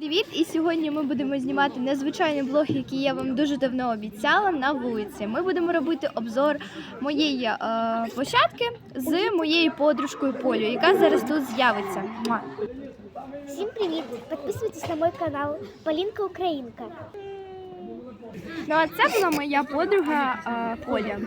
Привіт! І сьогодні ми будемо знімати незвичайний блог, який я вам дуже давно обіцяла на вулиці. Ми будемо робити обзор моєї е, площадки з моєю подружкою Полю, яка зараз тут з'явиться. Всім привіт! Підписуйтесь на мій канал Полінка Українка. Ну а це була моя подруга е, Поля.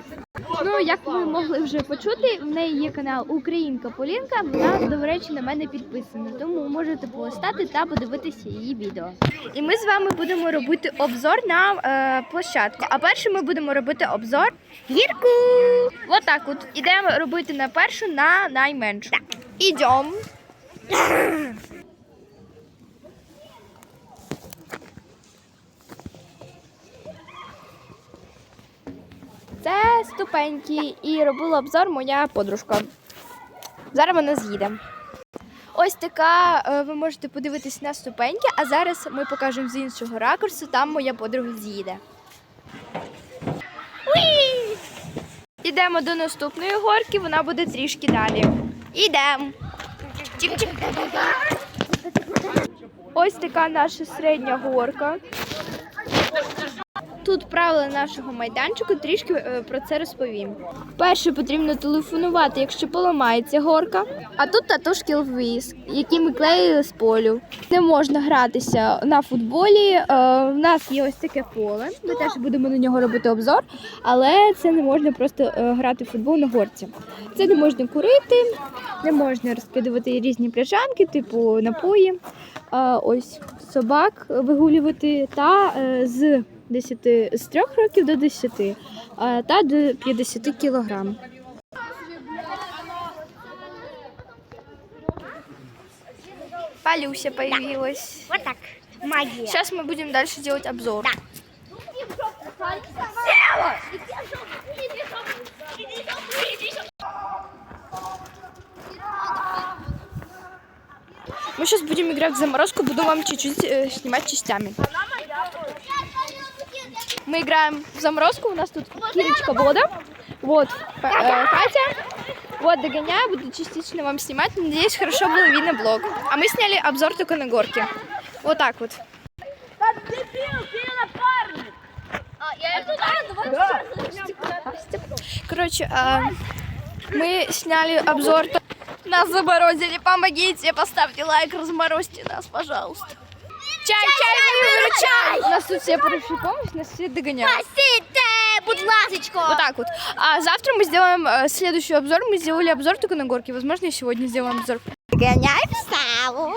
Ну, як ви могли вже почути, в неї є канал Українка Полінка. Вона, до речі, на мене підписана, тому можете полистати та подивитися її відео. І ми з вами будемо робити обзор на е, площадку. А перше ми будемо робити обзор гірку. Отак от ідемо робити на першу на найменшу. Ідемо. Це ступеньки і робила обзор моя подружка. Зараз вона з'їде. Ось така, е, ви можете подивитись на ступеньки, а зараз ми покажемо з іншого ракурсу, там моя подруга з'їде. Ідемо до наступної горки, вона буде трішки далі. Ідемо. Ось така наша середня горка. Тут правила нашого майданчику, трішки е, про це розповім. Перше потрібно телефонувати, якщо поламається горка. А тут татушки Львіз, які ми клеїли з полю. Не можна гратися на футболі. Е, В нас є ось таке поле. Ми теж будемо на нього робити обзор, але це не можна просто е, грати в футбол на горці. Це не можна курити, не можна розкидувати різні пляшанки, типу напої. Е, Ось собак вигулювати та е, з 10, з 3 років до 10 а, та до 50 кілограм. Полюся появилась. Вот так. Магія. Сейчас мы будем дальше делать обзор. Мы сейчас будем играть в заморозку, буду вам чуть-чуть э, снимать частями. Мы играем в заморозку, у нас тут Кирочка Вода, вот э, Катя, вот догоняю, буду частично вам снимать, надеюсь, хорошо было видно блог. А мы сняли обзор только на горке. Вот так вот. Короче, а, мы сняли обзор. Нас заморозили, помогите, поставьте лайк, разморозьте нас, пожалуйста. Чай, чай, чай! Нас тут все прошу помощь, нас все догоняют. Спасите, будь ласочко. Вот так вот. А завтра мы сделаем э, следующий обзор. Мы сделали обзор только на горке. Возможно, и сегодня сделаем обзор. Гоняй вставу.